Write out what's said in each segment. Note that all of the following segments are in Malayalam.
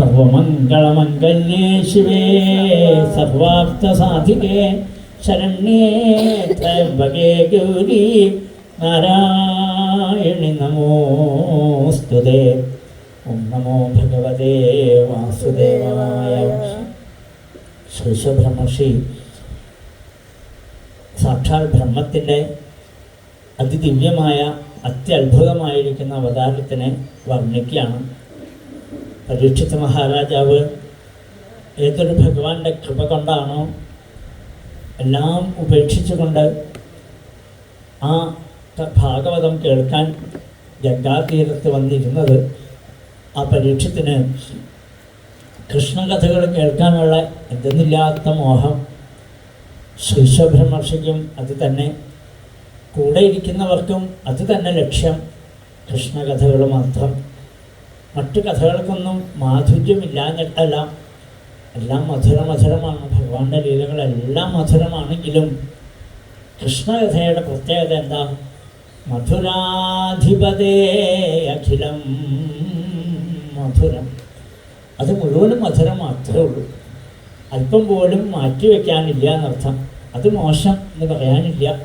സർവമംഗളമംഗല്യേ ശിവേ സർവാർത്ഥസാധികേ ശരണ്യേ ഗൗരി നാരായണി നമോസ്തുതേ ഓം നമോ ഭഗവതേ വാസുദേവായ ശേഷബ്രഹ്മർഷി സാക്ഷാൽ ബ്രഹ്മത്തിന്റെ അതിദിവ്യമായ അത്യത്ഭുതമായിരിക്കുന്ന അവതാരത്തിനെ വർണിക്കുകയാണ് പരീക്ഷിത മഹാരാജാവ് ഏതൊരു ഭഗവാന്റെ കൃപ കൊണ്ടാണോ എല്ലാം ഉപേക്ഷിച്ചുകൊണ്ട് ആ ഭാഗവതം കേൾക്കാൻ ഗംഗാതീരത്ത് വന്നിരുന്നത് ആ പരീക്ഷത്തിന് കൃഷ്ണകഥകൾ കേൾക്കാനുള്ള എന്തെന്നില്ലാത്ത മോഹം ശിശുബ്രഹ്മർഷിക്കും അത് തന്നെ. കൂടെ ഇരിക്കുന്നവർക്കും അത് തന്നെ ലക്ഷ്യം കൃഷ്ണകഥകൾ മാത്രം. മറ്റു കഥകൾക്കൊന്നും മാധുര്യമില്ലാഞ്ഞിട്ടല്ല എല്ലാം മധുര മധുരമാണ് ഭഗവാന്റെ ലീലകളെല്ലാം മധുരമാണെങ്കിലും കൃഷ്ണകഥയുടെ പ്രത്യേകത എന്താ? മധുരാധിപതേ അഖിലം മധുരം. അത് മുഴുവനും മധുരം മാത്രമേ ഉള്ളൂ. അല്പം പോലും മാറ്റിവെക്കാനില്ല എന്നർത്ഥം. അത് മോശം എന്ന് പറയാനില്ല.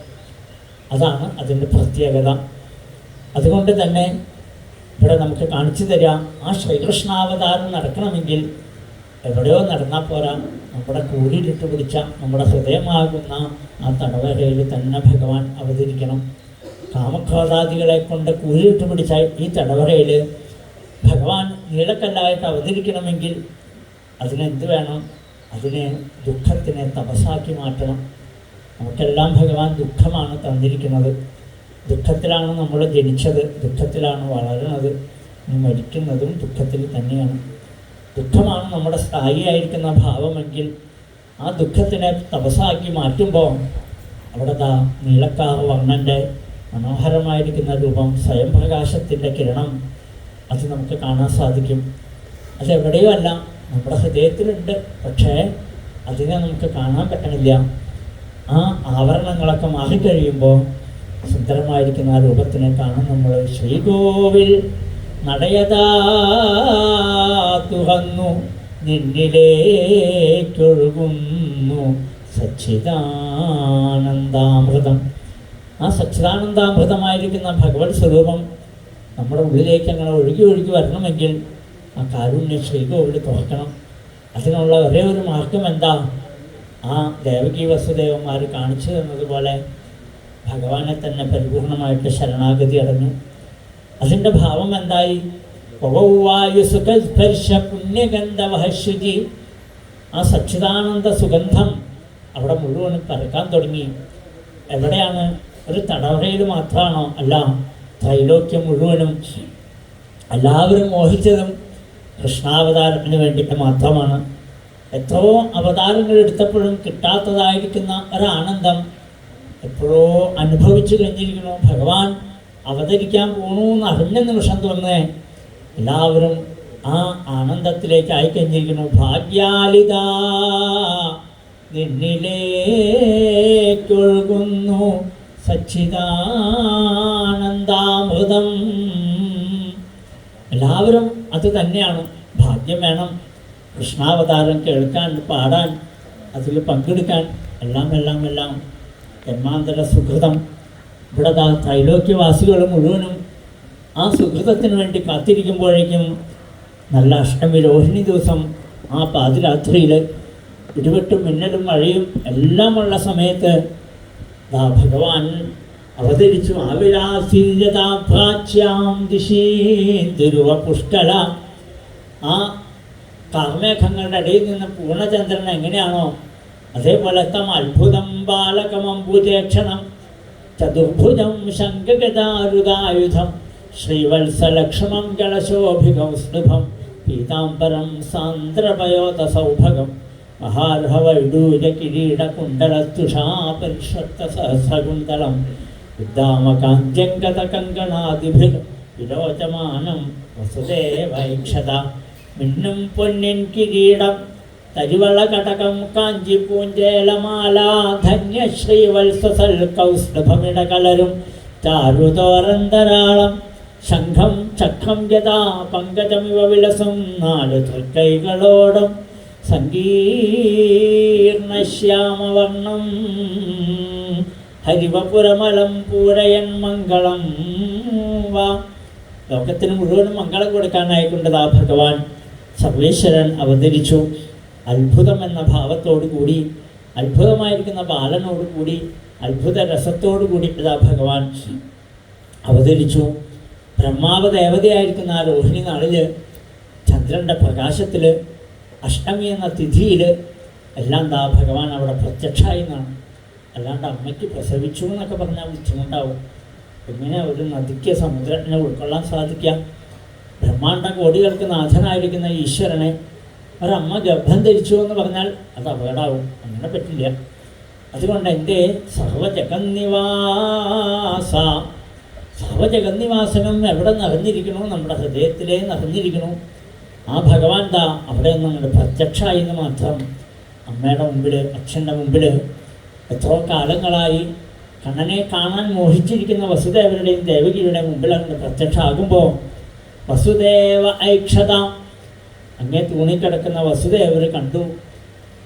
അതാണ് അതിന്റെ പ്രത്യേകത. അതുകൊണ്ട് തന്നെ ഇവിടെ നമുക്ക് കാണിച്ചു തരാം. ആ ശ്രീകൃഷ്ണാവതാരം നടക്കണമെങ്കിൽ എവിടെയോ നടന്നാൽ പോരാ. നമ്മുടെ കൂരിലിട്ട് പിടിച്ച നമ്മുടെ ഹൃദയമാകുന്ന ആ തടവരയിൽ തന്നെ ഭഗവാൻ അവതരിക്കണം. കാമക്രോധാദികളെ കൊണ്ട് കൂരിലിട്ട് പിടിച്ച ഈ തടവരയിൽ ഭഗവാൻ നീളക്കല്ലായിട്ട് അവതരിക്കണമെങ്കിൽ അതിനെന്ത് വേണം? അതിനെ ദുഃഖത്തിനെ തപസാക്കി മാറ്റണം. നമുക്കെല്ലാം ഭഗവാൻ ദുഃഖമാണ് തന്നിരിക്കുന്നത്. ദുഃഖത്തിലാണ് നമ്മൾ ജനിച്ചത്. ദുഃഖത്തിലാണ് വളരുന്നത്. മരിക്കുന്നതും ദുഃഖത്തിൽ തന്നെയാണ്. ദുഃഖമാണ് നമ്മുടെ സ്ഥായിയായിരിക്കുന്ന ഭാവമെങ്കിൽ ആ ദുഃഖത്തിനെ തപസാക്കി മാറ്റുമ്പോൾ അവിടെ ദാ നീളക്കാവ് വർണന്റെ മനോഹരമായിരിക്കുന്ന രൂപം സ്വയം പ്രകാശത്തിന്റെ കിരണം അത് നമുക്ക് കാണാൻ സാധിക്കും. അതെവിടെയോ അല്ല നമ്മുടെ ഹൃദയത്തിലുണ്ട്. പക്ഷേ അതിനെ നമുക്ക് കാണാൻ പറ്റണില്ല. ആ ആവരണങ്ങളൊക്കെ മാറിക്കഴിയുമ്പോൾ സുന്ദരമായിരിക്കുന്ന ആ രൂപത്തിനെ കാണാൻ നമ്മൾ ശ്രീകോവിൽ നടയതാ തുറന്നു നിന്നിലേക്കൊഴുകുന്നു. സച്ചിദാനന്ദാമൃതം. ആ സച്ചിദാനന്ദാമൃതമായിരിക്കുന്ന ഭഗവത് സ്വരൂപം നമ്മുടെ ഉള്ളിലേക്ക് അങ്ങനെ ഒഴുകി ഒഴുകി വരണമെങ്കിൽ ആ കാരുണ്യ ശ്രീകോവിൽ തുറക്കണം. അതിനുള്ള ഒരേ ഒരു മാർഗം എന്താ? ആ ദേവകി വസുദേവന്മാർ കാണിച്ചു തന്നതുപോലെ ഭഗവാനെ തന്നെ പരിപൂർണമായിട്ട് ശരണാഗതി അടഞ്ഞു. അതിന്റെ ഭാവം എന്തായി? സുഖസ്പർശ പുണ്യഗന്ധവഹശുചി ആ സച്ചിദാനന്ദ സുഗന്ധം അവിടെ മുഴുവൻ പരക്കാൻ തുടങ്ങി. എവിടെയാണ്? ഒരു തടവറയിൽ മാത്രമാണോ? അല്ല ത്രൈലോക്യം മുഴുവനും എല്ലാവരും മോഹിച്ചതും കൃഷ്ണാവതാരത്തിന് വേണ്ടിയിട്ട് മാത്രമാണ്. എത്രയോ അവതാരങ്ങൾ എടുത്തപ്പോഴും കിട്ടാത്തതായിരിക്കുന്ന ഒരാനന്ദം എപ്പോഴോ അനുഭവിച്ചു കഴിഞ്ഞിരിക്കുന്നു. ഭഗവാൻ അവതരിക്കാൻ പോകണു എന്ന് അറിഞ്ഞ നിമിഷം തന്നെ എല്ലാവരും ആ ആനന്ദത്തിലേക്ക് ആയിക്കഴിഞ്ഞിരിക്കുന്നു ഭാഗ്യാലിത നിന്നിലേക്കൊഴുകുന്നു. സച്ചിദാനന്ദാമൃതം. എല്ലാവരും അത് തന്നെയാണ്. ഭാഗ്യം വേണം. കൃഷ്ണാവതാരം കേൾക്കാൻ പാടാൻ അതിൽ പങ്കെടുക്കാൻ. എല്ലാം എല്ലാം എല്ലാം ജന്മാന്തര സുഹൃതം ഇവിടെ ത്രൈലോക്യവാസികൾ മുഴുവനും ആ സുഹൃതത്തിന് വേണ്ടി കാത്തിരിക്കുമ്പോഴേക്കും നല്ല അഷ്ടമി രോഹിണി ദിവസം ആ പാതിരാത്രിയിൽ ഇടിവെട്ടും മിന്നലും മഴയും എല്ലാമുള്ള സമയത്ത് ദാ ഭഗവാൻ അവതരിച്ചു. ആവിരാസീര്യതാഭ്രാച്യാം ദിശീ ദുരുവ പുഷ്കല ആ കാർമേഘങ്ങളുടെ ഇടയിൽ നിന്ന് പൂർണചന്ദ്രൻ എങ്ങനെയാണോ അതേപോലെ തം അത്ഭുതം ബാലകമംബുജേക്ഷണം ചതുർഭുജം ശങ്കഗതാരുതായുധം ശ്രീവത്സലക്ഷ്മം ഗളശോഭികൗസ്തുഭം പീതാംബരം സാന്ദ്രപയോത സൗഭഗം കിരീടകുണ്ടലസ്തുഷാ പരിഷത്ത സഹസ്രകുണ്ടലം ഉദ്ദാമകാഞ്ജങ്കതകങ്കണാദിഭിർ വിരോചമാനം വസുദേവൈക്ഷത മിന്നും പൊന്നിൻ കിരീടം തരിവള കടകം കാഞ്ചി പൂഞ്ചേലമാല ധന്യശ്രീ വത്സസൽ കലരും ചാരുതോരന്തരാളം ശംഖം ചക്രം യഥാ പങ്കജമിവ വിലസും നാല് തൃക്കൈകളോടും സങ്കീർണശ്യാമവർണം ഹരിവപുരമലം പൂരയൻ മംഗളം വാ. ലോകത്തിന് മുഴുവനും മംഗളം കൊടുക്കാനായിക്കൊണ്ടതാ ഭഗവാൻ. സർവേശ്വരൻ അവതരിച്ചു. അത്ഭുതം എന്ന ഭാവത്തോടു കൂടി അത്ഭുതമായിരിക്കുന്ന ബാലനോട് കൂടി അത്ഭുത രസത്തോടു കൂടി ഇതാ ഭഗവാൻ അവതരിച്ചു. ബ്രഹ്മാവ് ദേവതയായിരിക്കുന്ന ആ രോഹിണി നാളിൽ ചന്ദ്രന്റെ പ്രകാശത്തിൽ അഷ്ടമി എന്ന തിഥിയിൽ എല്ലാം ദാ ഭഗവാൻ അവിടെ പ്രത്യക്ഷമായി എന്നാണ് അല്ലാണ്ട് അമ്മയ്ക്ക് പ്രസവിച്ചു എന്നൊക്കെ പറഞ്ഞാൽ ബുദ്ധിമുട്ടാവും. എങ്ങനെ ഒരു നദിക്ക് സമുദ്രത്തിനെ ഉൾക്കൊള്ളാൻ സാധിക്കാം? ബ്രഹ്മാണ്ട കോടികൾക്ക് നാഥനായിരിക്കുന്ന ഈശ്വരനെ ഒരമ്മ ഗർഭം ധരിച്ചു എന്ന് പറഞ്ഞാൽ അത് അപകടമാവും. അങ്ങനെ പറ്റില്ല. അതുകൊണ്ട് എന്റെ സർവജഗന്നിവാസ സർവജഗന്നിവാസനം എവിടെ നിറഞ്ഞിരിക്കണോ? നമ്മുടെ ഹൃദയത്തിലേ നിറഞ്ഞിരിക്കണോ? ആ ഭഗവാൻ ദാ അവിടെ അങ്ങോട്ട് പ്രത്യക്ഷമായി എന്ന് മാത്രം അമ്മയുടെ മുമ്പിൽ അച്ഛന്റെ മുമ്പിൽ എത്രയോ കാലങ്ങളായി കണ്ണനെ കാണാൻ മോഹിച്ചിരിക്കുന്ന വസുദേവരുടെയും ദേവകിയുടെയും മുമ്പിൽ അങ്ങോട്ട് പ്രത്യക്ഷമാകുമ്പോൾ വസുദേവ ഐക്ഷത അങ്ങേ തൂണിക്കിടക്കുന്ന അവർ കണ്ടു.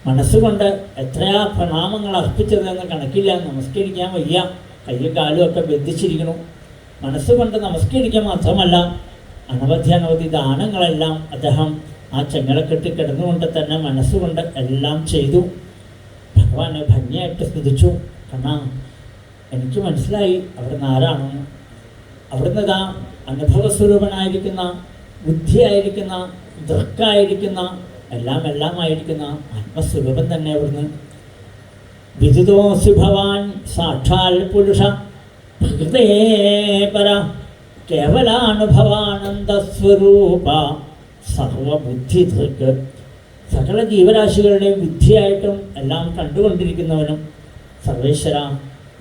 മനസ്സുകൊണ്ട് എത്രയാ പ്രണാമങ്ങൾ അർപ്പിച്ചതെന്ന് കണക്കില്ല. നമസ്കരിക്കാൻ വയ്യ. കയ്യും കാലും ഒക്കെ ബന്ധിച്ചിരിക്കണം മനസ്സുകൊണ്ട് നമസ്കരിക്കാൻ മാത്രമല്ല അനവധി അനവധി ദാനങ്ങളെല്ലാം അദ്ദേഹം ആ ചെങ്ങലക്കെട്ടി കിടന്നുകൊണ്ട് തന്നെ മനസ്സുകൊണ്ട് എല്ലാം ചെയ്തു. ഭഗവാനെ ഭംഗിയായിട്ട് സ്തുതിച്ചു. കണ്ണാ എനിക്ക് മനസ്സിലായി. അവിടുന്ന് ആരാണെന്ന് അവിടുന്ന് ഇതാ അനുഭവസ്വരൂപനായിരിക്കുന്ന ബുദ്ധിയായിരിക്കുന്ന ദൃക്കായിരിക്കുന്ന എല്ലാം എല്ലാമായിരിക്കുന്ന ആത്മസ്വരൂപം തന്നെ അവിടുന്ന്. വിദിതോസി ഭവാൻ സാക്ഷാൽ പുരുഷ ഹൃദേ പര സർവബുദ്ധി ദൃക്ക് സകല ജീവരാശികളുടെയും ബുദ്ധിയായിട്ടും എല്ലാം കണ്ടുകൊണ്ടിരിക്കുന്നവനും സർവേശ്വര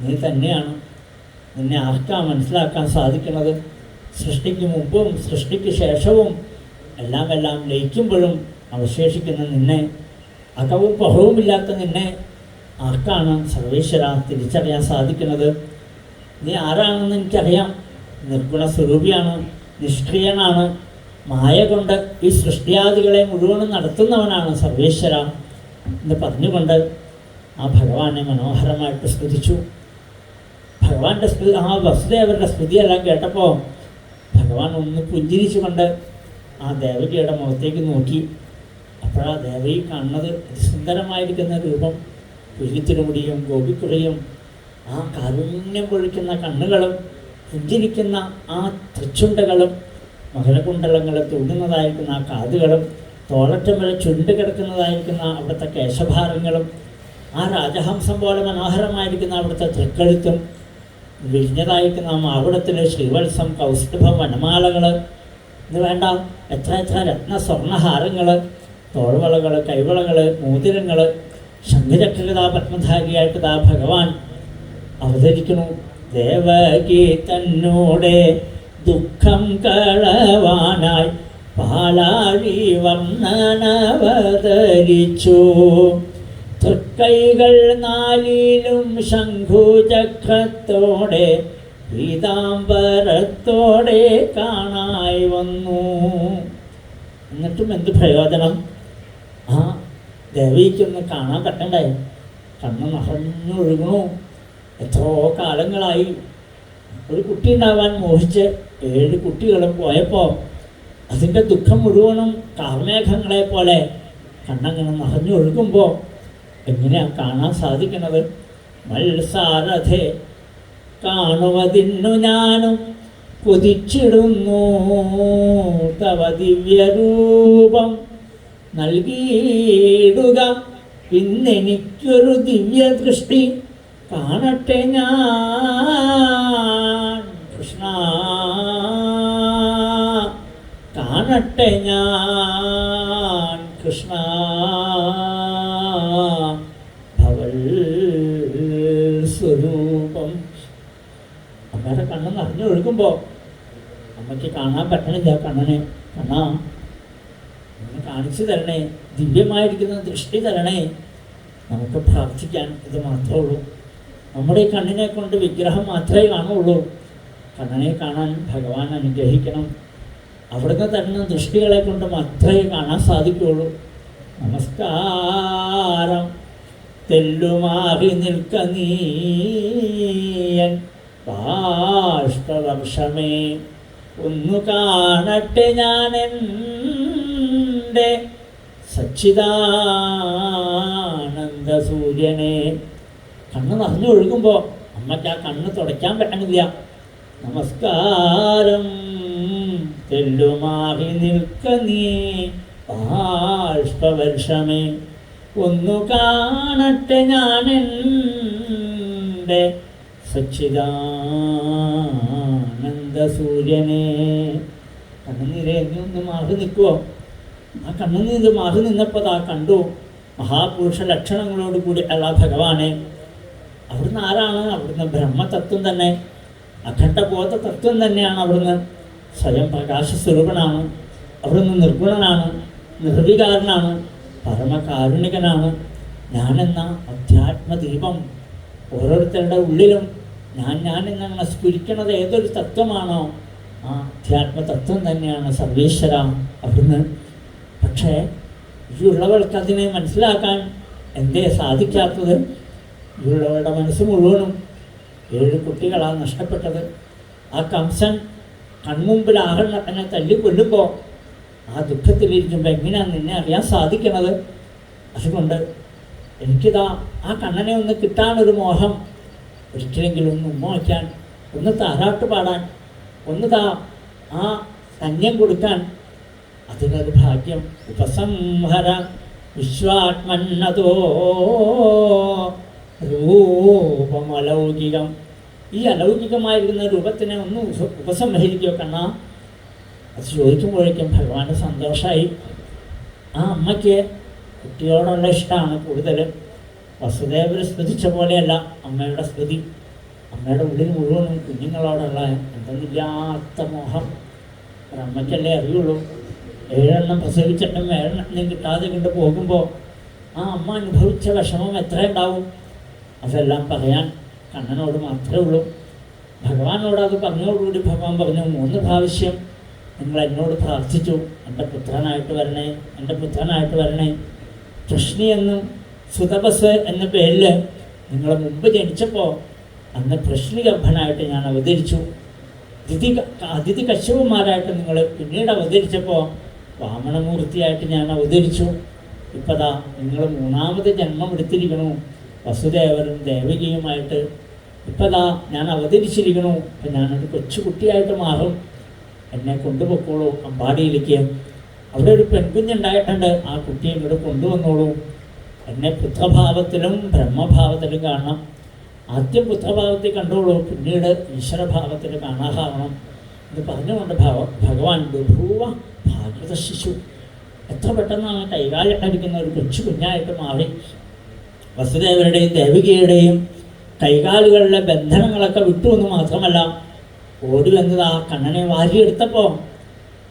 നീ തന്നെയാണ്. നിന്നെ ആർക്കാ മനസ്സിലാക്കാൻ സാധിക്കുന്നത്? സൃഷ്ടിക്ക് മുമ്പും സൃഷ്ടിക്ക് ശേഷവും എല്ലാം എല്ലാം ലയിക്കുമ്പോഴും അവശേഷിക്കുന്ന നിന്നെ അകവും പഹവുമില്ലാത്ത നിന്നെ ആർക്കാണ് സർവേശ്വര തിരിച്ചറിയാൻ സാധിക്കുന്നത്? നീ ആരാണെന്ന് എനിക്കറിയാം. നിർഗുണ സ്വരൂപിയാണ് നിഷ്ക്രിയനാണ്. മായ കൊണ്ട് ഈ സൃഷ്ടിയാദികളെ മുഴുവനും നടത്തുന്നവനാണ് സർവേശ്വര എന്ന് പറഞ്ഞുകൊണ്ട് ആ ഭഗവാനെ മനോഹരമായിട്ട് സ്തുതിച്ചു. ഭഗവാന്റെ സ്തുതി ആ വസുദേവരുടെ സ്തുതിയെല്ലാം കേട്ടപ്പോൾ ഭഗവാൻ ഒന്ന് പുഞ്ചിരിച്ചുകൊണ്ട് ആ ദേവകിയുടെ മുഖത്തേക്ക് നോക്കി. അപ്പോഴാ ദേവകി കാണുന്നത് സുന്ദരമായിരിക്കുന്ന രൂപം. പുലിത്തിരുമുടിയും ഗോപിക്കുഴയും ആ കാരുണ്യം പൊഴിക്കുന്ന കണ്ണുകളും പുഞ്ചിരിക്കുന്ന ആ തൃച്ചുണ്ടകളും മകരകുണ്ടലങ്ങളെ തൂങ്ങുന്നതായിരിക്കുന്ന ആ കാതുകളും തോളറ്റം വരെ ചുണ്ട് കിടക്കുന്നതായിരിക്കുന്ന അവിടുത്തെ കേശഭാരങ്ങളും ആ രാജഹംസം പോലെ മനോഹരമായിരിക്കുന്ന അവിടുത്തെ തൃക്കഴുത്തും വിരിഞ്ഞതായിരിക്കുന്ന ആ മാവിടത്തിലെ ശ്രീവത്സം കൗസ്തുഭം വനമാലകൾ ഇത് വേണ്ട. എത്ര എത്ര രത്ന സ്വർണഹാരങ്ങൾ തോൾവളകൾ കൈവളകൾ മോതിരങ്ങൾ ശംഖചക്രകഥാ പത്മധാരിയായിട്ട് താ ഭഗവാൻ അവതരിക്കണു ദേവകി ദുഃഖം കളവാനായി പാലാഴി വർണനവതരിച്ചു. തൃക്കൈകൾ നാലിലും ശംഖുചക്രത്തോടെ പീതാംബരത്തോടെ കാണായി വന്നു. എന്നിട്ടും എന്ത് പ്രയോജനം? ആ ദേവിക്കൊന്ന് കാണാൻ പറ്റണ്ടേ? കണ്ണ് നിറഞ്ഞൊഴുകണു എത്രയോ കാലങ്ങളായി. ഒരു കുട്ടി ഉണ്ടാവാൻ മോഹിച്ച് ഏഴ് കുട്ടികളും പോയപ്പോൾ അതിന്റെ ദുഃഖം മുഴുവനും കാർമേഘങ്ങളെ പോലെ കണ്ണങ്ങനെ നിറഞ്ഞൊഴുകുമ്പോൾ എങ്ങനെയാണ് കാണാൻ സാധിക്കുന്നത്? മത്സാരഥേ കാണുവതിന്നു ഞാനും കൊതിച്ചിടുന്നു. തവ ദിവ്യരൂപം നൽകിയിടുക. ഇന്നെനിക്കൊരു ദിവ്യദൃഷ്ടി കാണട്ടെ ഞാൻ കൃഷ്ണ. കാണട്ടെ ഞാൻ കൃഷ്ണ. കണ്ണ് നിറഞ്ഞു ഒഴുകുമ്പോൾ അമ്മയ്ക്ക് കാണാൻ പറ്റണില്ല കണ്ണനെ കണ്ണാ. ഒന്ന് കാണിച്ചു തരണേ ദിവ്യമായിരിക്കുന്ന ദൃഷ്ടി തരണേ. നമുക്ക് പ്രാർത്ഥിക്കാൻ ഇത് മാത്രമേ ഉള്ളൂ. നമ്മുടെ ഈ കണ്ണിനെ കൊണ്ട് വിഗ്രഹം മാത്രമേ കാണുള്ളൂ. കണ്ണനെ കാണാൻ ഭഗവാൻ അനുഗ്രഹിക്കണം. അവിടുന്ന് തരുന്ന ദൃഷ്ടികളെ കൊണ്ട് മാത്രമേ കാണാൻ സാധിക്കുകയുള്ളൂ. നമസ്കാരം. തെല്ലുമാറി നിൽക്ക നീയൻ. ബാഷ്പവർഷമേ ഒന്നു കാണട്ടെ ഞാൻ എന്റെ സച്ചിദാനന്ദ സൂര്യനെ കണ്ണ് നിറഞ്ഞു ഒഴുകുമ്പോൾ അമ്മയ്ക്ക് ആ കണ്ണ് തുടയ്ക്കാൻ പറ്റണില്ല. നമസ്കാരം തെല്ലുമാവി നിൽക്ക നീ ബാഷ്പവർഷമേ ഒന്നു കാണട്ടെ ഞാൻ എന്റെ സച്ചിദാനന്ദ സൂര്യനെ കണ്ണുനീരെ എന്നെ മാറി നിൽക്കുമോ ആ കണ്ണുനീര് മാറി നിന്നപ്പോൾ ആ കണ്ടു മഹാപുരുഷ ലക്ഷണങ്ങളോട് കൂടി അല്ല ഭഗവാനെ. അവിടുന്ന് ആരാണ്? അവിടുന്ന് ബ്രഹ്മതത്വം തന്നെ. അഖണ്ഡബോധ തത്വം തന്നെയാണ് അവിടുന്ന്. സ്വയം പ്രകാശ സ്വരൂപനാണ് അവിടുന്ന് നിർഗുണനാണ്. നിർവികാരനാണ്. പരമകാരുണികനാണ്. ഞാനെന്ന അധ്യാത്മദീപം ഓരോരുത്തരുടെ ഉള്ളിലും ഞാൻ ഞാൻ എന്നങ്ങനെ സ്ഫുരിക്കുന്നത് ഏതൊരു തത്വമാണോ? ആ അധ്യാത്മതത്വം തന്നെയാണ് സർവേശ്വര അവിടുന്ന്. പക്ഷേ ഈ ഉള്ളവർക്ക് അതിനെ മനസ്സിലാക്കാൻ എന്തേ സാധിക്കാത്തത്? ഈ ഉള്ളവരുടെ മനസ്സ് മുഴുവനും ഏഴ് കുട്ടികളാണ് നഷ്ടപ്പെട്ടത്. ആ കംസൻ കൺമുമ്പിൽ ആഹരണത്തിനെ തല്ലി കൊല്ലുമ്പോൾ ആ ദുഃഖത്തിലിരിക്കുമ്പോൾ എങ്ങനെയാണ് നിന്നെ അറിയാൻ സാധിക്കണത്? അതുകൊണ്ട് എനിക്കിതാ ആ കണ്ണനെ ഒന്ന് കിട്ടാനൊരു മോഹം ഒരിക്കലെങ്കിലും ഒന്ന് ഉമ്മ വയ്ക്കാൻ ഒന്ന് താരാട്ട് പാടാൻ ഒന്ന് താ ആ കന്യം കൊടുക്കാൻ. അതിനൊരു ഭാഗ്യം. ഉപസംഹര വിശ്വാത്മന്നതോ രൂപമലൗകികം. ഈ അലൗകികമായിരിക്കുന്ന രൂപത്തിനെ ഒന്ന് ഉപ- ഉപസംഹരിക്കുക കണ്ണ. അത് ചോദിക്കുമ്പോഴേക്കും ഭഗവാന്റെ സന്തോഷമായി ആ അമ്മയ്ക്ക് കുട്ടിയോടുള്ള ഇഷ്ടമാണ് കൂടുതൽ വസുദേവർ സ്തുതിച്ച പോലെയല്ല അമ്മയുടെ സ്തുതി. അമ്മയുടെ ഉള്ളിൽ മുഴുവനും കുഞ്ഞുങ്ങളോടുള്ള എന്തെന്നില്ലാത്ത മോഹം. ഒരു അമ്മയ്ക്കല്ലേ അറിയുള്ളൂ. ഏഴെണ്ണം പ്രസവിച്ചിട്ടും ഏഴെണ്ണം കിട്ടാതെ കൊണ്ട് പോകുമ്പോൾ ആ അമ്മ അനുഭവിച്ച വിഷമം എത്ര ഉണ്ടാവും? അതെല്ലാം പറയാൻ കണ്ണനോട് മാത്രമേ ഉള്ളൂ. ഭഗവാനോട് അത് പറഞ്ഞോടുകൂടി ഭഗവാൻ പറഞ്ഞു മൂന്ന് പ്രാവശ്യം നിങ്ങൾ എന്നോട് പ്രാർത്ഥിച്ചു. എന്റെ പുത്രനായിട്ട് വരണേ എന്റെ പുത്രനായിട്ട് വരണേ. കൃഷ്ണി എന്നും സുതപസ് എന്ന പേരിൽ നിങ്ങൾ മുമ്പ് ജനിച്ചപ്പോൾ അന്ന് കൃഷ്ണി ഗർഭനായിട്ട് ഞാൻ അവതരിച്ചു. അതിഥി അതിഥി കശ്യപന്മാരായിട്ട് നിങ്ങൾ പിന്നീട് അവതരിച്ചപ്പോൾ വാമണമൂർത്തിയായിട്ട് ഞാൻ അവതരിച്ചു. ഇപ്പതാ നിങ്ങൾ മൂന്നാമത് ജന്മം എടുത്തിരിക്കണു. വസുദേവനും ദേവകിയുമായിട്ട് ഇപ്പതാ ഞാൻ അവതരിച്ചിരിക്കണു. അപ്പം ഞാനൊരു കൊച്ചുകുട്ടിയായിട്ട് മാറും. എന്നെ കൊണ്ടുപോയിക്കോളൂ അമ്പാടിയിലേക്ക്. അവിടെ ഒരു പെൺകുഞ്ഞുണ്ടായിട്ടുണ്ട്. ആ കുട്ടിയെ ഇവിടെ കൊണ്ടുവന്നോളൂ. എന്നെ പുത്രഭാവത്തിലും ബ്രഹ്മഭാവത്തിലും കാണണം. ആദ്യം പുത്രഭാവത്തിൽ കണ്ടോളൂ പിന്നീട് ഈശ്വരഭാവത്തിൽ കാണാതാവണം എന്ന് പറഞ്ഞുകൊണ്ട് ഭാവ ഭഗവാൻ ബഭൂവ ഭാഗ്യത ശിശു എത്ര പെട്ടെന്നാണ് കൈകാലിട്ടടിക്കുന്ന ഒരു കൊച്ചു കുഞ്ഞായിട്ട് മാറി. വസുദേവരുടെയും ദേവികയുടെയും കൈകാലുകളിലെ ബന്ധനങ്ങളൊക്കെ വിട്ടു എന്ന് മാത്രമല്ല ഓടി വന്നത് ആ കണ്ണനെ വാരിയെടുത്തപ്പോൾ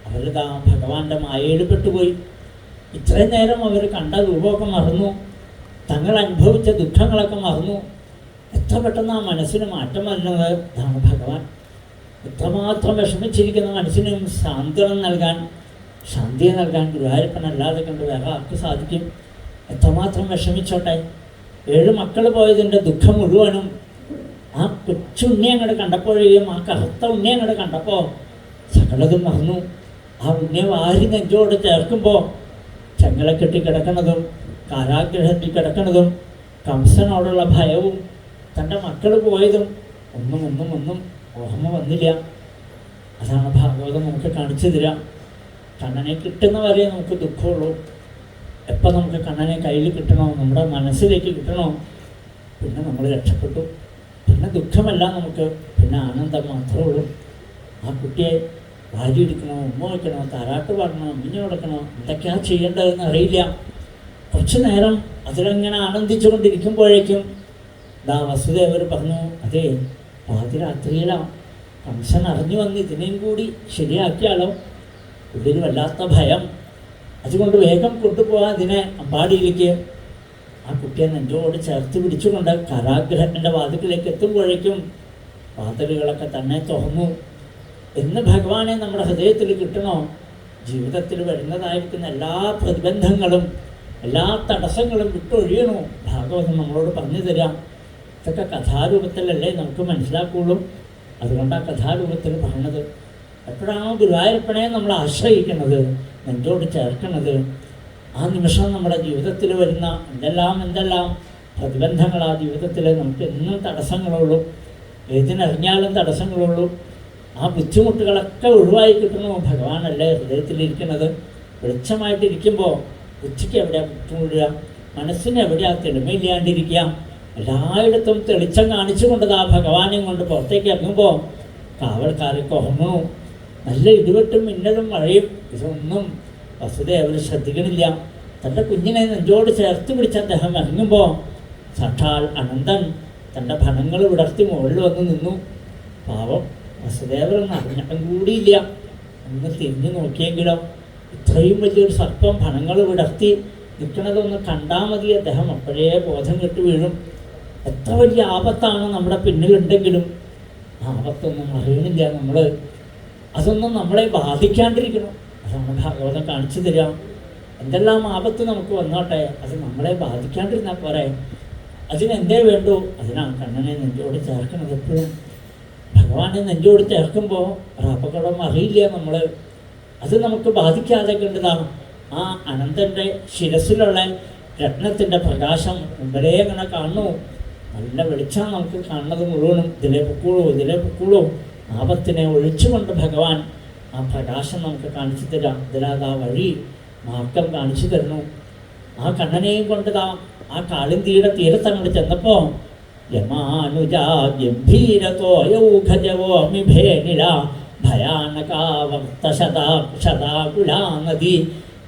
അവരിതാ ഭഗവാന്റെ മായയിൽ പെട്ടുപോയി ഇത്രയും നേരം അവർ കണ്ട രൂപമൊക്കെ മറന്നു. തങ്ങൾ അനുഭവിച്ച ദുഃഖങ്ങളൊക്കെ മറന്നു. എത്ര പെട്ടെന്ന് ആ മനസ്സിന് മാറ്റം വരുന്നത് ഇതാണ് ഭഗവാൻ. എത്രമാത്രം വിഷമിച്ചിരിക്കുന്ന മനസ്സിനും സാന്ത്വനം നൽകാൻ ശാന്തി നൽകാൻ ഗുരുവായൂരപ്പനല്ലാതെ കണ്ട് വേറെ ആർക്ക് സാധിക്കും? എത്രമാത്രം വിഷമിച്ചോട്ടെ? ഏഴ് മക്കൾ പോയതിന്റെ ദുഃഖം മുഴുവനും ആ കൊച്ചു ഉണ്ണി അങ്ങോട്ട് കണ്ടപ്പോഴേയും ആ കറുത്ത ഉണ്ണി അങ്ങോട്ട് കണ്ടപ്പോൾ സകലതും മറന്നു. ആ ഉണ്ണിയെ വാരി നെഞ്ചോട് ചേർക്കുമ്പോൾ ചെങ്ങല കെട്ടി കിടക്കുന്നതും കാരാഗ്രഹത്തിൽ കിടക്കുന്നതും കംസനോടുള്ള ഭയവും തന്റെ മക്കൾ പോയതും ഒന്നും ഒന്നും ഒന്നും ഓർമ്മ വന്നില്ല. അതാണ് ഭാഗവതം നമുക്ക് കാണിച്ചു തരാം കണ്ണനെ കിട്ടുന്ന കിട്ടുന്നവരെ നമുക്ക് ദുഃഖമുള്ളൂ. എപ്പോൾ നമുക്ക് കണ്ണനെ കയ്യിൽ കിട്ടണോ നമ്മുടെ മനസ്സിലേക്ക് കിട്ടണോ പിന്നെ നമ്മൾ രക്ഷപ്പെട്ടു. പിന്നെ ദുഃഖമല്ല നമുക്ക് പിന്നെ ആനന്ദം മാത്രമേ ഉള്ളൂ. ആ കുട്ടിയെ വാരിയെടുക്കണോ ഉമ്മ വയ്ക്കണോ താരാട്ട് പാടണോ മിഞ്ഞു കൊടുക്കണോ എന്തൊക്കെയാണ് ചെയ്യേണ്ടതെന്ന് അറിയില്ല. കുറച്ചു നേരം അതിലങ്ങനെ ആനന്ദിച്ചു കൊണ്ടിരിക്കുമ്പോഴേക്കും ദാ വസുദേവർ പറഞ്ഞു അതെ പാതിരാത്രിയിലാണ് കംസൻ അറിഞ്ഞു വന്ന് ഇതിനെയും കൂടി ശരിയാക്കിയാലോ? ഉള്ളിൽ വല്ലാത്ത ഭയം. അതുകൊണ്ട് വേഗം കൊണ്ടുപോകാൻ അതിനെ അമ്പാടിയിലേക്ക്. ആ കുട്ടിയെ നെഞ്ചോട് ചേർത്ത് പിടിച്ചുകൊണ്ട് കരാഗ്രഹത്തിന്റെ വാതിക്കലേക്ക് എത്തുമ്പോഴേക്കും വാതിലുകളൊക്കെ തന്നെ തുറന്നു. എന്ന് ഭഗവാനെ നമ്മുടെ ഹൃദയത്തിൽ കിട്ടണോ? ജീവിതത്തിൽ വരുന്നതായിരിക്കുന്ന എല്ലാ പ്രതിബന്ധങ്ങളും എല്ലാ തടസ്സങ്ങളും വിട്ടൊഴിയണോ? ഭാഗവതം നമ്മളോട് പറഞ്ഞു തരാം. ഇതൊക്കെ കഥാരൂപത്തിലല്ലേ നമുക്ക് മനസ്സിലാക്കുള്ളൂ. അതുകൊണ്ടാണ് കഥാരൂപത്തിൽ പറഞ്ഞത്. എപ്പോഴാണോ ഗുരുവായൂരപ്പനെ നമ്മൾ ആശ്രയിക്കുന്നത് നെഞ്ചോട് ചേർക്കുന്നത് ആ നിമിഷം നമ്മുടെ ജീവിതത്തിൽ വരുന്ന എന്തെല്ലാം എന്തെല്ലാം പ്രതിബന്ധങ്ങൾ ആ ജീവിതത്തിൽ നമുക്ക് എന്നും തടസ്സങ്ങളുള്ളൂ. ഏതിനറിഞ്ഞാലും തടസ്സങ്ങളുള്ളൂ. ആ ബുദ്ധിമുട്ടുകളൊക്കെ ഒഴിവായി കിട്ടണോ? ഭഗവാനല്ലേ ഹൃദയത്തിലിരിക്കുന്നത്. വെളിച്ചമായിട്ടിരിക്കുമ്പോൾ ഉച്ചയ്ക്ക് എവിടെ ബുദ്ധിമുട്ടുക മനസ്സിന് എവിടെയാ തെളിമയില്ലാണ്ടിരിക്കുക എല്ലായിടത്തും തെളിച്ചം കാണിച്ചുകൊണ്ട് ആ ഭഗവാനെയും കൊണ്ട് പുറത്തേക്ക് ഇറങ്ങുമ്പോൾ കാവൽക്കാരൊക്കെ ഉറങ്ങണു നല്ല ഇടിവെട്ടും മിന്നലും മഴയും. ഇതൊന്നും വസുദേവർ ശ്രദ്ധിക്കണില്ല. തന്റെ കുഞ്ഞിനെ നെഞ്ചോട് ചേർത്ത് പിടിച്ച് അദ്ദേഹം ഇറങ്ങുമ്പോൾ സാക്ഷാൽ അനന്തൻ തന്റെ ഫലങ്ങൾ വിടർത്തി മുകളിൽ വന്ന് നിന്നു. പാവം വസുദേവർ അറിഞ്ഞിട്ടും കൂടിയില്ല. ഒന്ന് തിരിഞ്ഞു നോക്കിയെങ്കിലോ ഇത്രയും വലിയൊരു സർപ്പം ഫണങ്ങൾ വിടർത്തി നിൽക്കണതൊന്ന് കണ്ടാൽ മതി. അദ്ദേഹം അപ്പോഴേ ബോധം കെട്ട് വീഴും. എത്ര വലിയ ആപത്താണ് നമ്മുടെ പിന്നിലുണ്ടെങ്കിലും ആപത്തൊന്നും അറിയണില്ല നമ്മൾ അതൊന്നും നമ്മളെ ബാധിക്കാണ്ടിരിക്കണം. അതാണ് ഭാഗവതം കാണിച്ചു തരാം എന്തെല്ലാം ആപത്ത് നമുക്ക് വന്നോട്ടെ? അത് നമ്മളെ ബാധിക്കാണ്ടിരുന്നാൽ പോരെ. അതിനെന്തേ വേണ്ടു? അതിനാണ് കണ്ണനെ നെഞ്ചോട് ചേർക്കണത് എപ്പോഴും. ഭഗവാനെ നെഞ്ചോട് ചേർക്കുമ്പോൾ അപകടം അറിയില്ല നമ്മൾ അത് നമുക്ക് ബാധിക്കാതെ കണ്ടതാണ് ആ അനന്തന്റെ ശിരസിലുള്ള രത്നത്തിന്റെ പ്രകാശം മുമ്പരേ അങ്ങനെ കാണുന്നു നല്ല വെളിച്ചം നമുക്ക് കാണുന്നത് മുഴുവനും ഇതിലെ പൊക്കൂളൂ ഇതിലെ പൊക്കൂളൂ ആപത്തിനെ ഒഴിച്ചുകൊണ്ട് ഭഗവാൻ ആ പ്രകാശം നമുക്ക് കാണിച്ചു തരാം. അതിലാത് ആ വഴി മാർഗം കാണിച്ചു തരുന്നു. ആ കണ്ണനെയും കൊണ്ടതാ ആ കാളിന്തിയുടെ തീരത്തങ്ങോട്ട് ചെന്നപ്പോ ഗംഭീരതോ യൗഖജവോ ഭയാനകാവർത്തശതാ നദി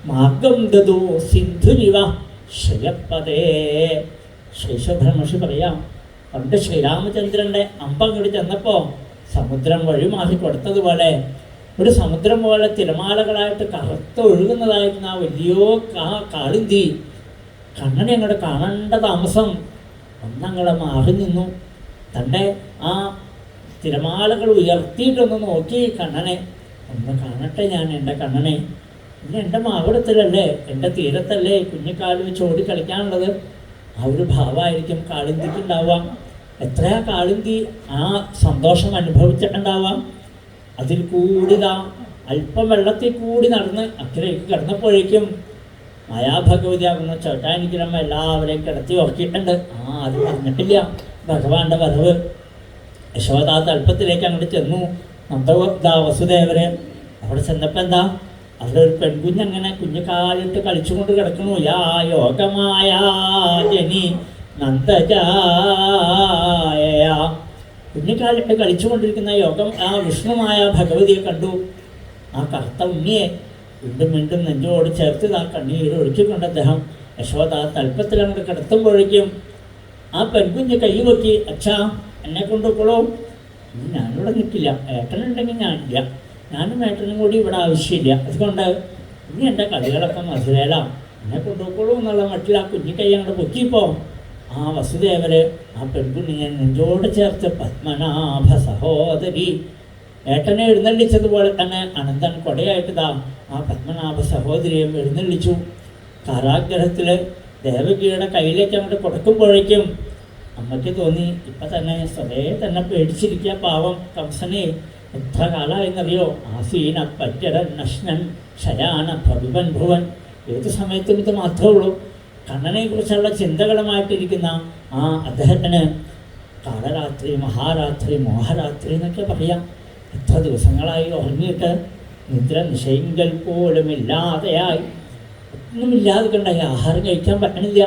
മാർഗം ദതു സിന്ധുരിവ ശ്രയപ്പതേ. ശേഷധർമ്മഷി പറയാം പണ്ട് ശ്രീരാമചന്ദ്രന്റെ കൂടി ചെന്നപ്പോൾ സമുദ്രം വഴിമാറി കൊടുത്തതുപോലെ ഒരു സമുദ്രം പോലെ തിരമാലകളായിട്ട് കറുത്ത് ഒഴുകുന്നതായിരുന്ന ആ വലിയോ കാ കാളിന്തി. കണ്ണനെ അങ്ങോട്ട് കാണേണ്ട താമസം ഒന്നങ്ങളെ മാറി നിന്നു. തന്റെ ആ തിരമാലകൾ ഉയർത്തിയിട്ടൊന്ന് നോക്കി കണ്ണനെ ഒന്ന് കാണട്ടെ ഞാൻ എന്റെ കണ്ണനെ. പിന്നെ എന്റെ മാവിടത്തിലല്ലേ എന്റെ തീരത്തല്ലേ കുഞ്ഞിക്കാൽ വെച്ച് ഓടി കളിക്കാനുള്ളത്. ആ ഒരു ഭാവമായിരിക്കും കാളിന്തിക്ക് ഉണ്ടാവാം എത്രയാ കാളിന്തി ആ സന്തോഷം അനുഭവിച്ചിട്ടുണ്ടാവാം. അതിൽ കൂടിതാ അല്പം വെള്ളത്തിൽ കൂടി നടന്ന് അക്കരയ്ക്ക് കിടന്നപ്പോഴേക്കും മായാഭഗവതിയാകുന്ന ചോട്ടാനിക്കിരമ്മ എല്ലാവരെയും കിടത്തി ഉറക്കിയിട്ടുണ്ട്. ആ അത് പറഞ്ഞിട്ടില്ല. ഭഗവാന്റെ വരവ്. യശോദാ തൽപ്പത്തിലേക്ക് അങ്ങോട്ട് ചെന്നു. നന്ദാ വസുദേവരെ അവിടെ ചെന്നപ്പോൾ എന്താ? അവിടെ ഒരു പെൺകുഞ്ഞങ്ങനെ കുഞ്ഞു കാലിട്ട് കളിച്ചുകൊണ്ട് കിടക്കണു യാ യോഗമായ ജനി നന്ദജായ. കുഞ്ഞുകാലിട്ട് കളിച്ചുകൊണ്ടിരിക്കുന്ന യോഗം ആ വിഷ്ണുമായ ഭഗവതിയെ കണ്ടു. ആ കറുത്ത ഉണ്ണിയെ വീണ്ടും വീണ്ടും നെഞ്ചോട് ചേർത്ത് ആ കണ്ണീര് ഒഴുക്കിക്കൊണ്ട് അദ്ദേഹം യശോദ തൽപ്പത്തിൽ അങ്ങോട്ട് കിടത്തുമ്പോഴേക്കും ആ പെൺകുഞ്ഞ് കൈ അച്ഛാ എന്നെ കൊണ്ടുപോളോ ഞാനിവിടെ നിൽക്കില്ല ഏട്ടനുണ്ടെങ്കിൽ ഞാനില്ല. ഞാനും ഏട്ടനും കൂടി ഇവിടെ ആവശ്യമില്ല. അതുകൊണ്ട് ഇനി എന്റെ കളികളൊക്കെ മധുരയില എന്നെ കൊണ്ടുപോയിക്കോളൂ എന്നുള്ള മട്ടിൽ ആ കുഞ്ഞി കൈ അങ്ങോട്ട് പൊക്കിപ്പോ. ആ വസുദേവര് ആ പെൺകുഞ്ഞിനെ നെഞ്ചോട് ചേർത്ത് പത്മനാഭ സഹോദരി. ഏട്ടനെ എഴുന്നള്ളിച്ചതുപോലെ തന്നെ അനന്തൻ കൊടയായിട്ടിതാ ആ പത്മനാഭ സഹോദരിയും എഴുന്നള്ളിച്ചു. കാരാഗ്രഹത്തിൽ ദേവകിയുടെ കയ്യിലേക്ക് അങ്ങോട്ട് കൊടുക്കുമ്പോഴേക്കും അമ്മയ്ക്ക് തോന്നി ഇപ്പം തന്നെ സ്വതേ തന്നെ പേടിച്ചിരിക്കുക പാവം കംസനെ. എത്ര കാലമായെന്നറിയോ ആസീന പറ്റടൻ നഷ്ണൻ ശയാന ഭവിവൻ ഭുവൻ. ഏത് സമയത്തും ഇത് മാത്രമേ ഉള്ളൂ. കണ്ണനെ കുറിച്ചുള്ള ചിന്തകളുമായിട്ടിരിക്കുന്ന ആ അദ്ദേഹത്തിന് കാലരാത്രി മഹാരാത്രി മോഹരാത്രി എന്നൊക്കെ പറയാം. എത്ര ദിവസങ്ങളായി ഉറങ്ങിയിട്ട് നിദ്ര നിശയിങ്കൽ പോലും ഇല്ലാതെയായി ഒന്നും ഇല്ലാതെ കണ്ടായി ആഹാരം കഴിക്കാൻ പറ്റണില്ല.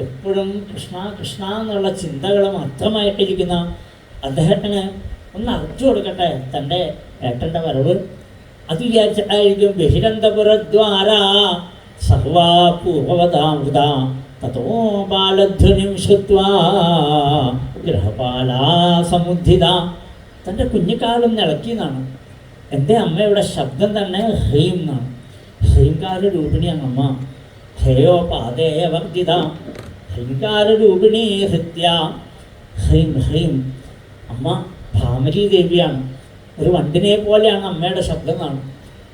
എപ്പോഴും കൃഷ്ണ കൃഷ്ണ എന്നുള്ള ചിന്തകൾ മാത്രമായിട്ടിരിക്കുന്ന അദ്ദേഹത്തിന് ഒന്ന് അറിച്ചു കൊടുക്കട്ടെ തന്റെ ഏട്ടന്റെ വരവ്. അത് വിചാരിച്ചിട്ടായിരിക്കും ബഹിരന്തപുരദ്വാര സർവാപൂർവതാമൃത തതോ ബാലധ്വനിം ശ്രുത്വാ ഗ്രഹപാലാ സമുദ്ധിത. തന്റെ കുഞ്ഞിക്കാലം നിളക്കിയെന്നാണ് എന്റെ അമ്മയുടെ ശബ്ദം തന്നെ ഹ്രീം എന്നാണ്. ഹ്രീംകാല രൂപിണിയാണ് അമ്മ ഹേയോ പാതേയ വർദ്ധിത. ഹ്രീംകാര സത്യ. ഹ്രീം ഹ്രീം അമ്മ ഭാമരീ ദേവിയാണ് ഒരു വണ്ടിനെ പോലെയാണ് അമ്മയുടെ ശബ്ദം എന്നാണ്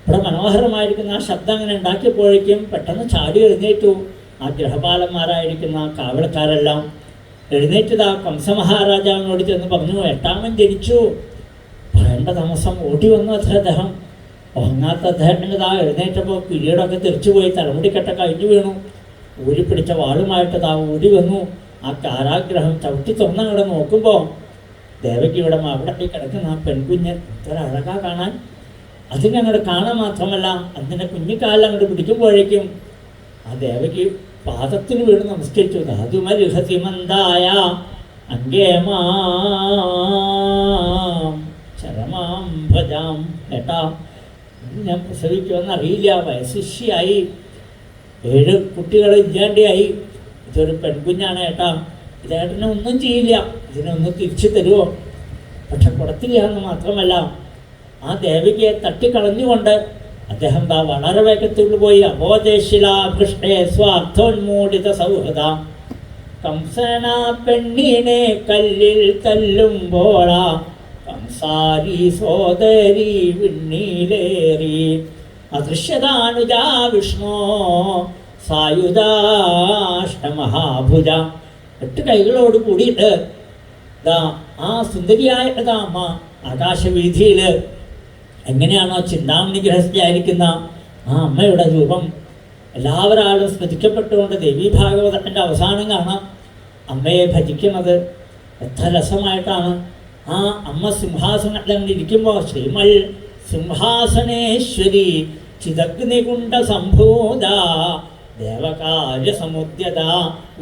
ഇവിടെ മനോഹരമായിരിക്കുന്ന ആ ശബ്ദം അങ്ങനെ ഉണ്ടാക്കിയപ്പോഴേക്കും പെട്ടെന്ന് ചാടി എഴുന്നേറ്റു. ആ ഗ്രഹപാലന്മാരായിരിക്കുന്ന കാവളക്കാരെല്ലാം എഴുന്നേറ്റതാ കംസമഹാരാജാവിനോട് ചെന്ന് പറഞ്ഞു എട്ടാമൻ ജനിച്ചു. ഭയണ്ട താമസം ഓടി വന്നു അത്ര അദ്ദേഹം. ഉറങ്ങാത്ത അദ്ദേഹത്തിന്റെ ആ എഴുന്നേറ്റപ്പോൾ കിരീടമൊക്കെ തിരിച്ചുപോയി തലമുടിക്കെട്ടൊക്കെ അഴിഞ്ഞു വീണു. ഊരി പിടിച്ച വാളുമായിട്ട് താ ഊരി വന്നു. ആ കാരാഗ്രഹം ചവിട്ടി തുറന്നങ്ങടെ നോക്കുമ്പോൾ ദേവയ്ക്ക് ഇവിടെ അവിടെ കിടക്കുന്ന ആ പെൺകുഞ്ഞ് എത്ര അഴകാ കാണാൻ. അതിനങ്ങോട്ട് കാണാൻ മാത്രമല്ല അതിന്റെ കുഞ്ഞിക്കാലം അങ്ങോട്ട് പിടിക്കുമ്പോഴേക്കും ആ ദേവയ്ക്ക് പാദത്തിന് വീണ് നമസ്കരിച്ചു. ധാതുമരുഹസിമന്തായ അങ്കേമാരമാം ഭജാം ഇത് ഞാൻ പ്രസവിക്കുമെന്ന് അറിയില്ല വയസ്സിഷ്യായി ഏഴ് കുട്ടികൾ ഇല്ലാണ്ടായി ഇതൊരു പെൺകുഞ്ഞാണ് ഏട്ടാ. ഇതേട്ടനെ ഒന്നും ചെയ്യില്ല. ഇതിനെ ഒന്ന് തിരിച്ചു തരുമോ പക്ഷെ കൊടുത്തില്ല എന്ന് മാത്രമല്ല ആ ദേവികയെ തട്ടിക്കളഞ്ഞുകൊണ്ട് അദ്ദേഹം ദാ വളരെ വേഗത്തിൽ പോയി. അബോധേശിലാഭൃഷ്ടേ സ്വാർത്ഥോന്മൂടിത സൗഹൃദ. കംസനാ പെണ്ണിനെ കല്ലിൽ തല്ലുമ്പോളാ കംസാരി സോദരി വിണ്ണീലേറി. അദൃശ്യതാനുജാ വിഷ്ണു സായുധാഷ്ടമഹാഭുജ. എട്ട് കൈകളോട് കൂടിയിട്ട് ദാ ആ സുന്ദരിയായ അമ്മ ആകാശവീതിയിൽ എങ്ങനെയാണോ ചിന്താമണി ഗ്രഹസ്ഥയായിരിക്കുന്ന ആ അമ്മയുടെ രൂപം എല്ലാവരാളും സ്മരിക്കപ്പെട്ടുകൊണ്ട് ദേവി ഭാഗവതത്തിന്റെ അവസാനം കാണാം. അമ്മയെ ഭജിക്കുന്നത് എത്ര രസമായിട്ടാണ്. ആ അമ്മ സിംഹാസനത്തിൽ ഇരിക്കുമ്പോൾ ശ്രീമൽ സിംഹാസനേശ്വരി ചിതഗ്നികുണ്ട സംഭൂത ദേവകാര്യ സമുദ്യത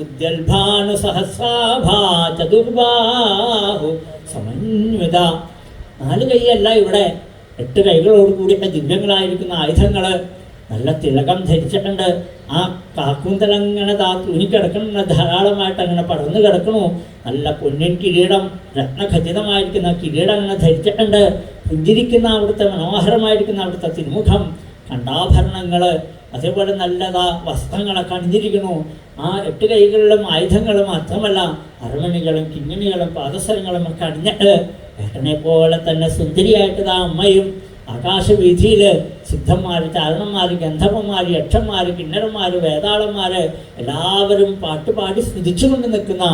ഉദ്യൽഭാനു സഹസ്രാഭാ ചതുർബാഹു സമന്വിത. നാല് കൈയല്ല ഇവിടെ. എട്ട് കൈകളോട് കൂടിയ ദിവ്യങ്ങളായിരിക്കുന്ന ആയുധങ്ങൾ നല്ല തിലകം ധരിച്ചിട്ടുണ്ട്. ആ കാക്കുന്തലങ്ങനെ താ തുണിക്കിടക്കണ ധാരാളമായിട്ട് അങ്ങനെ പടർന്നു കിടക്കണു നല്ല പൊന്നിൻ കിരീടം രത്നഖചിതമായിരിക്കുന്ന കിരീടം അങ്ങനെ ധരിച്ചിട്ടുണ്ട്. പുഞ്ചിരിക്കുന്ന അവിടുത്തെ മനോഹരമായിരിക്കുന്ന അവിടുത്തെ തിരുമുഖം കണ്ടാഭരണങ്ങൾ അതേപോലെ നല്ലതാ വസ്ത്രങ്ങളൊക്കെ അണിഞ്ഞിരിക്കുന്നു ആ എട്ട് കൈകളിലും ആയുധങ്ങളും മാത്രമല്ല അരമണികളും കിങ്ങിണികളും പാദസരങ്ങളും ഒക്കെ അണിഞ്ഞിട്ട് ഏട്ടനെ പോലെ തന്നെ സുന്ദരിയായിട്ട് ആ അമ്മയും ആകാശവീഥിയിൽ സിദ്ധന്മാർ ചാരണന്മാർ ഗന്ധർവന്മാർ യക്ഷന്മാർ കിണ്ണരന്മാർ വേതാളന്മാർ എല്ലാവരും പാട്ടുപാടി സ്തുതിച്ചുകൊണ്ട് നിൽക്കുന്ന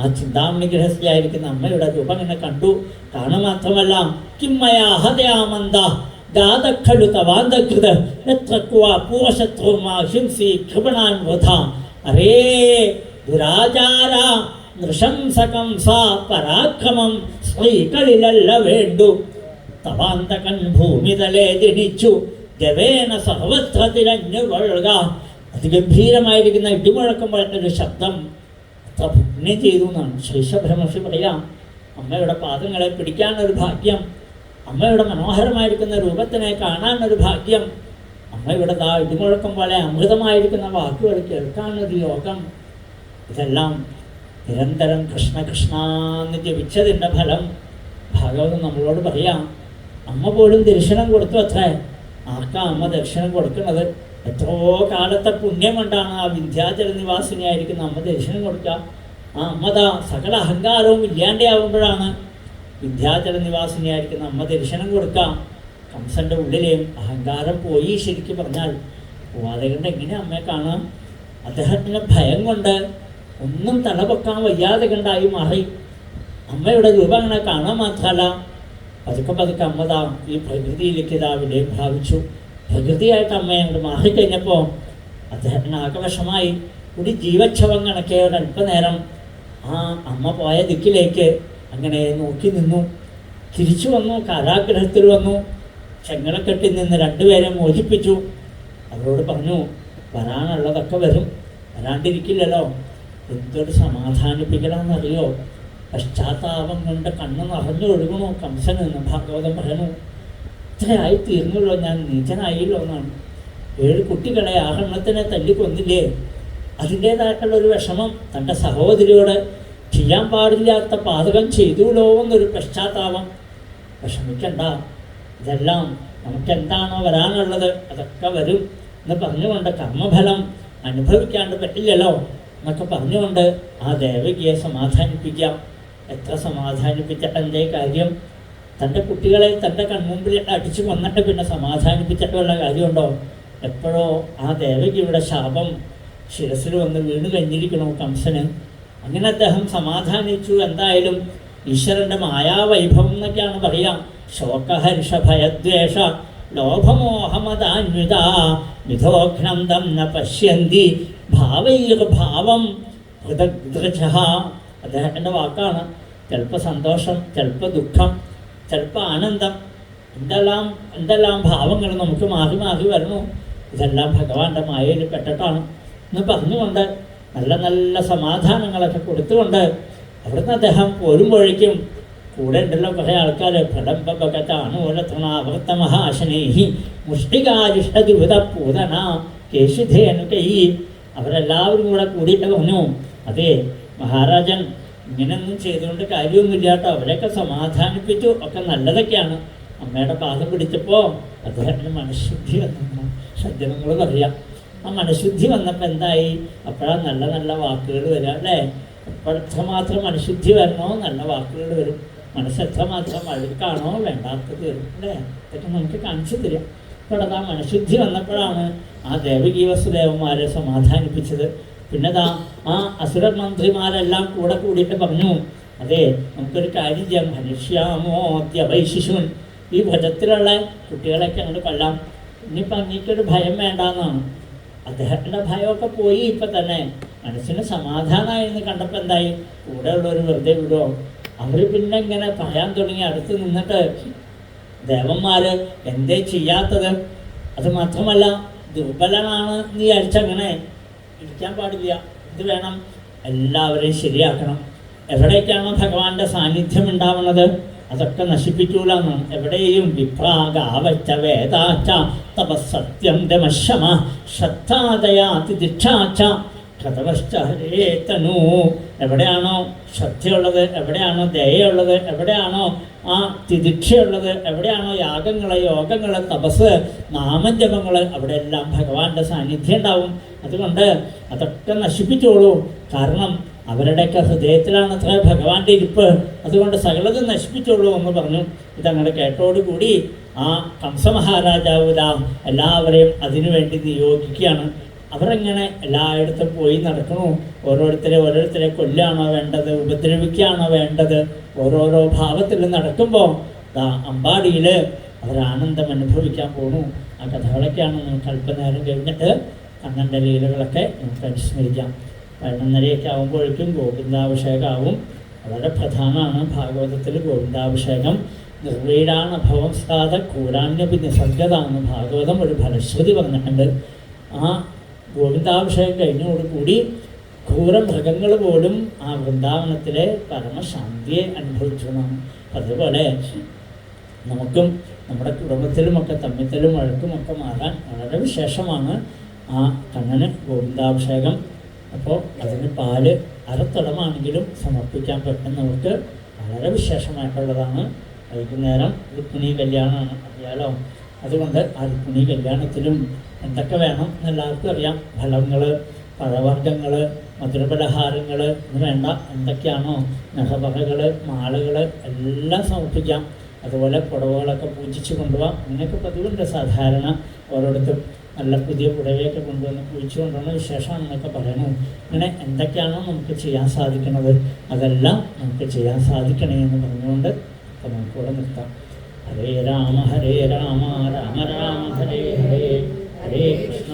ആ ചിന്താമണി ഗൃഹസ്ഥയായിരിക്കുന്ന അമ്മയുടെ രൂപം എന്നെ കണ്ടു. കാണുക മാത്രമല്ല കിമ്മയാ തവാന്തകൃത എത്രക്കുവ പൂവശത്വമാ ഹിംസി വധ. അരേ ദുരാചാര നൃശംസകം പരാക്രമം സ്ത്രീകളിലല്ല വേണ്ടു. തവാന്തകൻ ഭൂമിതലേ ജനിച്ചു. ഗവേന സഹവസ്ത്രത്തിലഞ്ഞുകൊള്ളുക അതിഗംഭീരമായിരിക്കുന്ന ഇടിമുഴക്കം ഒരു ശബ്ദം അത്ര പുണ്യം ചെയ്തു എന്നാണ് ശേഷബ്രഹ്മർഷി പറയാം അമ്മയുടെ പാദങ്ങളെ പിടിക്കാനൊരു ഭാഗ്യം അമ്മയുടെ മനോഹരമായിരിക്കുന്ന രൂപത്തിനെ കാണാനൊരു ഭാഗ്യം അമ്മയുടെ ദാ ഇടിമുഴക്കം പോലെ അമൃതമായിരിക്കുന്ന വാക്കുകൾ കേൾക്കാനൊരു യോഗം. ഇതെല്ലാം നിരന്തരം കൃഷ്ണ കൃഷ്ണ എന്ന് ജപിച്ചതിന്റെ ഫലം ഭാഗവതം നമ്മളോട് പറയാം. അമ്മ പോലും ദർശനം കൊടുത്തു അത്രേ. ആർക്കാ അമ്മ ദർശനം കൊടുക്കുന്നത് എത്രയോ കാലത്തെ പുണ്യം കൊണ്ടാണ് ആ വിദ്യാചല നിവാസിനിയായിരിക്കുന്ന അമ്മ ദർശനം കൊടുക്കുക. ആ അമ്മതാ സകല അഹങ്കാരവും ഇല്ലാണ്ടാവുമ്പോഴാണ് വിദ്യാചല നിവാസിനിയായിരിക്കുന്ന അമ്മ ദർശനം കൊടുക്കുക. കംസന്റെ ഉള്ളിലെയും അഹങ്കാരം പോയി ശരിക്കും പറഞ്ഞാൽ പോവാതെ എങ്ങനെ അമ്മയെ കാണാം? അദ്ദേഹത്തിന് ഭയം കൊണ്ട് ഒന്നും തലപൊക്കാൻ വയ്യാതെ കണ്ടായി മാറി. അമ്മയുടെ രൂപം അങ്ങനെ കാണാൻ മാത്രമല്ല പതുക്കെ പതുക്കെ അമ്മതാ ഈ പ്രകൃതിയിലേക്ക് ഇതാ വിലയം ഭാവിച്ചു പ്രകൃതിയായിട്ട് അമ്മ അങ്ങോട്ട് മാറിക്കഴിഞ്ഞപ്പോൾ അദ്ദേഹത്തിന് ആകവശമായി ഒരു ജീവക്ഷവം കണക്കെ അല്പനേരം ആ അമ്മ പോയ ദിക്കിലേക്ക് അങ്ങനെ നോക്കി നിന്നു. തിരിച്ചു വന്നു കാലാഗ്രഹത്തിൽ വന്നു. ചെങ്ങളക്കെട്ടിൽ നിന്ന് രണ്ടുപേരെ മോചിപ്പിച്ചു. അവരോട് പറഞ്ഞു വരാനുള്ളതൊക്കെ വരും. വരാണ്ടിരിക്കില്ലല്ലോ. എന്തൊരു സമാധാനിപ്പിക്കലാന്നറിയോ? പശ്ചാത്താപം കൊണ്ട് കണ്ണു നിറഞ്ഞു ഒഴുകണോ കംസൻ എന്ന് ഭാഗവതം പറയണു ഇത്രയായി തീർന്നുള്ളോ ഞാൻ നീചനായില്ലോ എന്നാണ്. ഏഴ് കുട്ടികളെ ആഹരണത്തിനെ തല്ലിക്കൊന്നില്ലേ? അതിന്റേതായിട്ടുള്ള ഒരു വിഷമം തന്റെ സഹോദരിയോട് ചെയ്യാൻ പാടില്ലാത്ത പാതകം ചെയ്തുല്ലോ എന്നൊരു പശ്ചാത്താപം. വിഷമിക്കണ്ട ഇതെല്ലാം നമുക്കെന്താണോ വരാനുള്ളത് അതൊക്കെ വരും എന്ന് പറഞ്ഞുകൊണ്ട് കർമ്മഫലം അനുഭവിക്കാണ്ട് പറ്റില്ലല്ലോ എന്നൊക്കെ പറഞ്ഞുകൊണ്ട് ആ ദേവകിയെ സമാധാനിപ്പിക്കാം. എത്ര സമാധാനിപ്പിച്ച എന്റെ കാര്യം തന്റെ കുട്ടികളെ തന്റെ കൺമുമ്പിൽ അടിച്ചു കൊന്നിട്ട് പിന്നെ സമാധാനിപ്പിച്ചിട്ടുള്ള കാര്യമുണ്ടോ? എപ്പോഴോ ആ ദേവകിയുടെ ശാപം ശിരസിൽ വന്ന് വീണ് കഴിഞ്ഞിരിക്കണോ കംസന്. അങ്ങനെ അദ്ദേഹം സമാധാനിച്ചു. എന്തായാലും ഈശ്വരന്റെ മായാവൈഭവം എന്നൊക്കെയാണ് പറയാം. ശോകഹർഷ ഭയദ്വേഷ ലോഭമോഹമതാന്വിത മിഥോഘ്നം ന പശ്യന്തി ഭാവൈർഭാവം ഹൃദൃജ അദ്ദേഹത്തിന്റെ വാക്കാണ്. ചിലപ്പോൾ സന്തോഷം ചിലപ്പോൾ ദുഃഖം ചിലപ്പോൾ ആനന്ദം. എന്തെല്ലാം എന്തെല്ലാം ഭാവങ്ങൾ നമുക്ക് മാറി മാറി വരണു ഇതെല്ലാം ഭഗവാന്റെ മായയിൽ പെട്ടിട്ടാണ്. എന്ന് പറഞ്ഞുകൊണ്ട് നല്ല നല്ല സമാധാനങ്ങളൊക്കെ കൊടുത്തുകൊണ്ട് അവിടുന്ന് അദ്ദേഹം പോരുമ്പോഴേക്കും കൂടെ ഉണ്ടല്ലോ കുറേ ആൾക്കാർ പ്രടംബകത്താണൂലത്രണാവർത്ത മഹാശനേഹി മുഷ്ടികാരിഷ്ടദിവത പൂതന കേശുധേനു കൈ. അവരെല്ലാവരും കൂടെ കൂടിയിട്ട് പറഞ്ഞു അതെ മഹാരാജൻ ഇങ്ങനെയൊന്നും ചെയ്തുകൊണ്ട് കാര്യമൊന്നുമില്ല കേട്ടോ അവരെയൊക്കെ സമാധാനിപ്പിച്ചു. ഒക്കെ നല്ലതൊക്കെയാണ്. അമ്മയുടെ പാദം പിടിച്ചപ്പോൾ അദ്ദേഹത്തിന് മനഃശുദ്ധി വന്നു. സജ്ജനങ്ങൾ അറിയാം ആ മനഃശുദ്ധി വന്നപ്പോൾ എന്തായി? അപ്പോഴാണ് നല്ല നല്ല വാക്കുകൾ വരിക അല്ലേ? എപ്പോഴത്രമാത്രം മനഃശുദ്ധി വരണോ നല്ല വാക്കുകൾ വരും. മനസ്സെത്രമാത്രം അഴുക്കാണോ വേണ്ടാത്തത് വരും അല്ലേ? അതൊക്കെ നമുക്ക് കാണിച്ചു തരാം. ഇപ്പോഴത്തെ ആ മനഃശുദ്ധി വന്നപ്പോഴാണ് ആ ദേവകീ വസുദേവന്മാരെ സമാധാനിപ്പിച്ചത്. പിന്നെ ദാ ആ അസുര മന്ത്രിമാരെല്ലാം കൂടെ കൂടിയിട്ട് പറഞ്ഞു അതെ നമുക്കൊരു കാര്യം ചെയ്യാം. മനുഷ്യാമോദ്യവൈശിശുൻ ഈ ഭജത്തിലുള്ള കുട്ടികളെയൊക്കെ അങ്ങോട്ട് കൊല്ലാം. ഇനിയിപ്പോൾ അങ്ങേക്കൊരു ഭയം വേണ്ടാന്നാണ് അദ്ദേഹത്തിന്റെ ഭയമൊക്കെ പോയി ഇപ്പം തന്നെ. മനസ്സിന് സമാധാനമായി എന്ന് കണ്ടപ്പോൾ എന്തായി? കൂടെ ഉള്ളവർ വെറുതെ വിടുമോ അവർ പിന്നെ ഇങ്ങനെ പറയാൻ തുടങ്ങി അടുത്ത് നിന്നിട്ട് ദേവന്മാർ എന്തേ ചെയ്യാത്തത്? അത് മാത്രമല്ല ദുർബലനാണ് നീ അടിച്ചങ്ങനെ. ഇരിക്കാൻ പാടില്ല. ഇത് വേണം. എല്ലാവരെയും ശരിയാക്കണം. എവിടേക്കാണ് ഭഗവാന്റെ സാന്നിധ്യം ഉണ്ടാവുന്നത്? അതൊക്കെ നശിപ്പിക്കൂലെന്നും എവിടെയും വിഭ്രാഗാവച്ച വേദാച്ച തപസത്യം ദമശമ ശ്രദ്ധാദയാതി ദിക്ഷാച്ച കഥവശ്ചേതനു എവിടെയാണോ ശ്രദ്ധയുള്ളത് എവിടെയാണോ ദയയുള്ളത് എവിടെയാണോ ആ തിദിക്ഷയുള്ളത് എവിടെയാണോ യാഗങ്ങൾ യോഗങ്ങൾ തപസ് നാമജപങ്ങൾ അവിടെ എല്ലാം ഭഗവാന്റെ സാന്നിധ്യം ഉണ്ടാവും. അതുകൊണ്ട് അതൊക്കെ നശിപ്പിച്ചോളൂ. കാരണം അവരുടെയൊക്കെ ഹൃദയത്തിലാണ് അത്ര ഭഗവാന്റെ ഇരിപ്പ്. അതുകൊണ്ട് സകലതും നശിപ്പിച്ചോളൂ എന്ന് പറഞ്ഞു. ഇതങ്ങനെ കേട്ടോടുകൂടി ആ കംസമഹാരാജാവ് രാം എല്ലാവരെയും അതിനുവേണ്ടി നിയോഗിക്കുകയാണ്. അവരങ്ങനെ എല്ലായിടത്തും പോയി നടക്കണു ഓരോരുത്തരെ ഓരോരുത്തരെ കൊല്ലാണോ വേണ്ടത്? ഉപദ്രവിക്കുകയാണോ വേണ്ടത്? ഓരോരോ ഭാവത്തിൽ നടക്കുമ്പോൾ ദാ അമ്പാടിയിൽ അവർ ആനന്ദം അനുഭവിക്കാൻ പോണു. ആ കഥകളൊക്കെയാണ് നമുക്ക് അല്പനേരം കഴിഞ്ഞിട്ട് കണ്ണന്റെ ലീലകളൊക്കെ നമുക്ക് അനുസ്മരിക്കാം. പതിനൊന്നരയൊക്കെ ആകുമ്പോഴേക്കും ഗോവിന്ദാഭിഷേകമാവും വളരെ പ്രധാനമാണ് ഭാഗവതത്തിൽ ഗോവിന്ദാഭിഷേകം. നിർവീടാണ് ഭവം സാധ പിന്നെ നിസർഗതാണ് ഭാഗവതം. ഒരു ഫലശ്രുതി പറഞ്ഞിട്ടുണ്ട് ആ ഗോവിന്ദാഭിഷേകം കഴിഞ്ഞോടുകൂടി ക്രൂരമൃഗങ്ങൾ പോലും ആ വൃന്ദാവനത്തിലെ പരമശാന്തിയെ അനുഭവിച്ചു എന്നാണ് അതുപോലെ നമുക്കും നമ്മുടെ കുടുംബത്തിലുമൊക്കെ തമ്മിത്തലും വഴക്കുമൊക്കെ മാറാൻ വളരെ വിശേഷമാണ് ആ കണ്ണന് ഗോവിന്ദാഭിഷേകം. അപ്പോൾ അതിന് പാൽ അരത്തടമാണെങ്കിലും സമർപ്പിക്കാൻ പറ്റുന്നവർക്ക് വളരെ വിശേഷമായിട്ടുള്ളതാണ്. വൈകുന്നേരം രുക്മിണി കല്യാണമാണ്. അറിയാലോ അതുകൊണ്ട് ആ രുക്മിണി കല്യാണത്തിലും എന്തൊക്കെ വേണം എന്നെല്ലാവർക്കും അറിയാം. ഫലങ്ങൾ പഴവർഗങ്ങൾ മധുരപലഹാരങ്ങൾ എന്ന് വേണ്ട. എന്തൊക്കെയാണോ നഹവകകൾ മാളുകൾ എല്ലാം സമർപ്പിക്കാം. അതുപോലെ പുടവകളൊക്കെ പൂജിച്ച് കൊണ്ടുപോകാം അങ്ങനെയൊക്കെ പതിവുണ്ട് സാധാരണ ഓരോരുത്തരും. നല്ല പുതിയ പുടവയൊക്കെ കൊണ്ടുവന്ന് പൂജിച്ചു കൊണ്ടുവന്ന വിശേഷമാണ് എന്നൊക്കെ പറയുന്നത് അങ്ങനെ എന്തൊക്കെയാണോ നമുക്ക് ചെയ്യാൻ സാധിക്കുന്നത് അതെല്ലാം നമുക്ക് ചെയ്യാൻ സാധിക്കണേ എന്ന് പറഞ്ഞുകൊണ്ട് അപ്പോൾ നമുക്കിവിടെ നിർത്താം. ഹരേ രാമ ഹരേ രാമ രാമ രാമ ഹരേ ഹരേ. ഹരേ കൃഷ്ണ